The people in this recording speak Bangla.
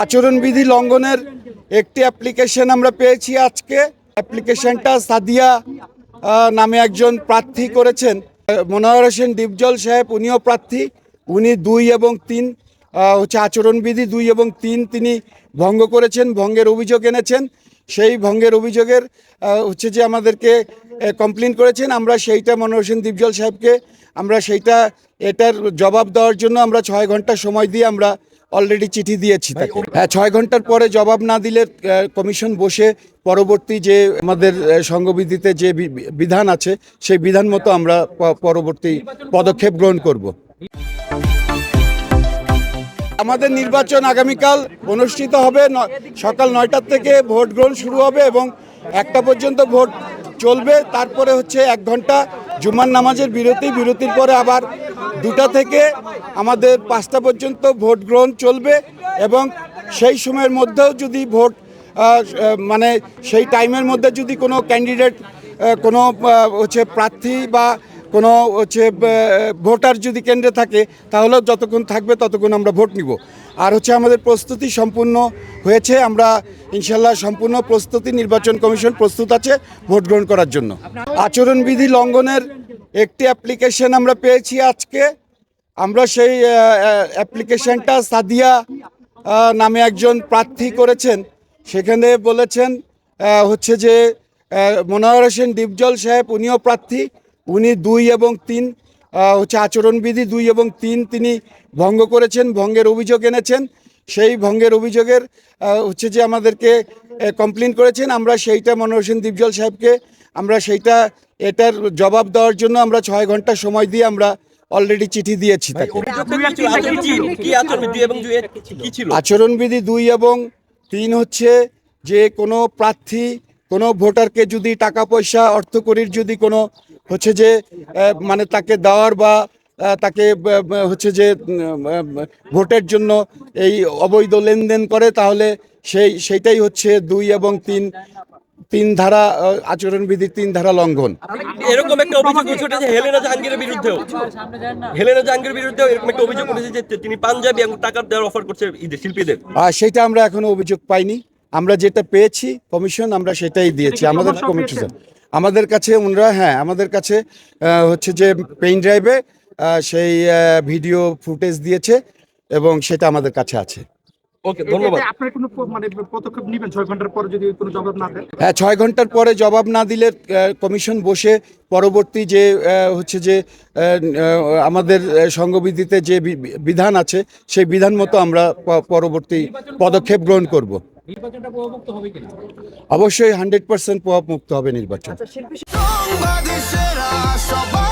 আচরণবিধি লঙ্ঘনের একটি অ্যাপ্লিকেশন আমরা পেয়েছি আজকে। অ্যাপ্লিকেশনটা সাদিয়া নামে একজন প্রার্থী করেছেন। মনোহর হোসেন ডিপজল সাহেব, উনিও প্রার্থী। উনি দুই এবং তিন হচ্ছে আচরণবিধি দুই এবং তিন তিনি ভঙ্গ করেছেন, ভঙ্গের অভিযোগ এনেছেন। সেই ভঙ্গের অভিযোগের হচ্ছে যে আমাদেরকে কমপ্লেন করেছেন। আমরা সেইটা মনোহর হোসেন ডিপজল সাহেবকে, আমরা সেইটা, এটার জবাব দেওয়ার জন্য আমরা ছয় ঘণ্টা সময় দিয়ে আমরা অলরেডি চিঠি দিয়েছি তাকে। হ্যাঁ ছয় ঘণ্টার পরে জবাব না দিলে কমিশন বসে পরবর্তী যে আমাদের আহ, সংঘবিধিতে যে বিধান আছে সেই বিধান মতো আমরা পরবর্তী পদক্ষেপ গ্রহণ করব। আমাদের নির্বাচন আগামীকাল অনুষ্ঠিত হবে সকাল নয়টার থেকে ভোট গ্রহণ শুরু হবে এবং একটা পর্যন্ত ভোট চলবে। তারপরে হচ্ছে এক ঘণ্টা জুমার নামাজের বিরতি। বিরতির পরে আবার দুটা থেকে আমাদের পাঁচটা পর্যন্ত ভোট গ্রহণ চলবে এবং সেই সময়ের মধ্যেও যদি ভোট মানে সেই টাইমের মধ্যে যদি কোনো ক্যান্ডিডেট কোনো হচ্ছে প্রার্থী বা কোনো হচ্ছে ভোটার যদি কেন্দ্রে থাকে, তাহলেও যতক্ষণ থাকবে ততক্ষণ আমরা ভোট নিব। আর হচ্ছে আমাদের প্রস্তুতি সম্পূর্ণ হয়েছে, আমরা ইনশাল্লাহ সম্পূর্ণ প্রস্তুতি, নির্বাচন কমিশন প্রস্তুত আছে ভোট গ্রহণ করার জন্য। আচরণবিধি লঙ্ঘনের একটি অ্যাপ্লিকেশন আমরা পেয়েছি আজকে। আমরা সেই অ্যাপ্লিকেশনটা সাদিয়া নামে একজন প্রার্থী করেছেন। সেখানে বলেছেন হচ্ছে যে মনোহর হোসেন ডিপজল সাহেব উনিও প্রার্থী। উনি দুই এবং তিন হচ্ছে আচরণবিধি দুই এবং তিন তিনি ভঙ্গ করেছেন, ভঙ্গের অভিযোগ এনেছেন। সেই ভঙ্গের অভিযোগের হচ্ছে যে আমাদেরকে কমপ্লেন করেছেন। আমরা সেইটা মনোহর হোসেন ডিপজল সাহেবকে, আমরা সেইটা, এটার জবাব দেওয়ার জন্য আমরা ছয় ঘণ্টা সময় দিয়ে আমরা অলরেডি চিঠি দিয়েছি তাকে। আচরণবিধি দুই এবং তিন হচ্ছে যে কোনো প্রার্থী কোনো ভোটারকে যদি টাকা পয়সা অর্থকরীর যদি কোনো হচ্ছে যে মানে তাকে দেওয়ার বা তাকে হচ্ছে যে ভোটের জন্য এই অবৈধ লেনদেন করে তাহলে সেই সেইটাই হচ্ছে দুই এবং তিন তিন ধারা আহ, আচরণবিধির তিন ধারা লঙ্ঘন। এরকম একটা অভিযোগ উঠেছে হেলেনা জাহাঙ্গীরের বিরুদ্ধেও। হেলেনা জাহাঙ্গীরের বিরুদ্ধেও এরকম একটা অভিযোগ উঠেছে যে তিনি পাঞ্জাবি এবং টাকা দেওয়ার অফার করছে ঈদের শিল্পীদের। আর সেটা আমরা এখনও অভিযোগ পাইনি। আমরা যেটা পেয়েছি কমিশন আমরা সেটাই দিয়েছি। আমাদের কমিশন আমাদের কাছে ওনারা হ্যাঁ আমাদের কাছে আহ, হচ্ছে যে পেইন ড্রাইভে সেই ভিডিও ফুটেজ দিয়েছে এবং সেটা আমাদের কাছে আছে। ওকে ধন্যবাদ। আপনার কোনো মানে পদক্ষেপ নেবেন? ছয় ঘণ্টার পরে যদি কোনো জবাব না দেন? হ্যাঁ ছয় ঘণ্টার পরে জবাব না দিলে আহ, কমিশন বসে পরবর্তী যে আহ, হচ্ছে যে আমাদের সংঘবিধিতে যে বিধান আছে সেই বিধান মতো আমরা পরবর্তী পদক্ষেপ গ্রহণ করব। অবশ্যই হান্ড্রেড পার্সেন্ট প্রভাব মুক্ত হবে নির্বাচন। সবাই